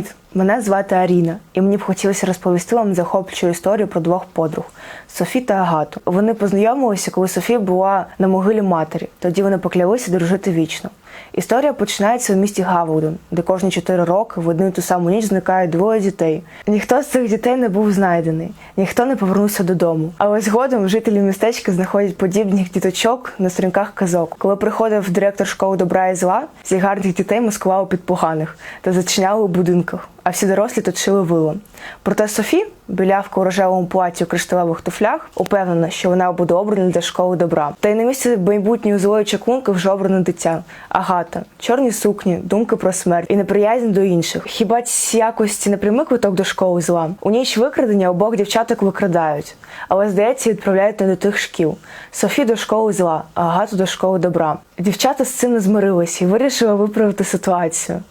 Привіт! Мене звати Аріна, і мені б хотілося розповісти вам захоплюючу історію про двох подруг Софі та Агату. Вони познайомилися, коли Софія була на могилі матері. Тоді вони поклялися дружити вічно. Історія починається в місті Гавуден, де кожні чотири роки в одну і ту саму ніч зникають двоє дітей. Ніхто з цих дітей не був знайдений, ніхто не повернувся додому. Але згодом жителі містечка знаходять подібних діточок на сторінках казок. Коли приходив директор школи добра і зла, всіх гарних дітей маскували під поганих та зачиняли у будинках, а всі дорослі точили вилом. Проте Софі, білявка у рожевому платі у кришталевих туфлях, упевнена, що вона буде обрана для школи добра. Та й на місці майбутньої злої чаклунки вже обране дитя. Агата, чорні сукні, думки про смерть і неприязнь до інших. Хіба ці якості не прямий квиток до школи зла? У ніч викрадення обох дівчаток викрадають, але здається, відправляють не до тих шкіл. Софі до школи зла, а Агату до школи добра. Дівчата з цим не змирилися і вирішили виправити ситуацію.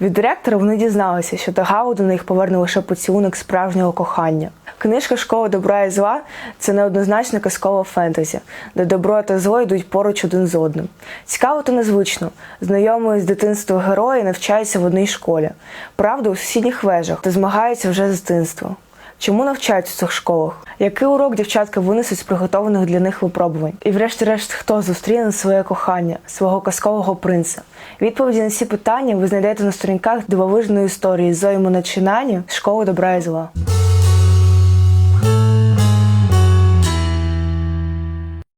Від директора вони дізналися, що до Гаудена їх поверне лише поцілунок справжнього кохання. Книжка Школа добра і зла це неоднозначне казкове фентезі, де добро та зло йдуть поруч один з одним. Цікаво та незвично. Знайомі з дитинства герої навчаються в одній школі. Правда, у сусідніх вежах, та змагаються вже з дитинства. Чому навчають у цих школах? Який урок дівчатка винесуть з приготованих для них випробувань? І врешті-решт, хто зустріне своє кохання, свого казкового принца? Відповіді на ці питання ви знайдете на сторінках дивовижної історії Зої начинання школи добра і зла.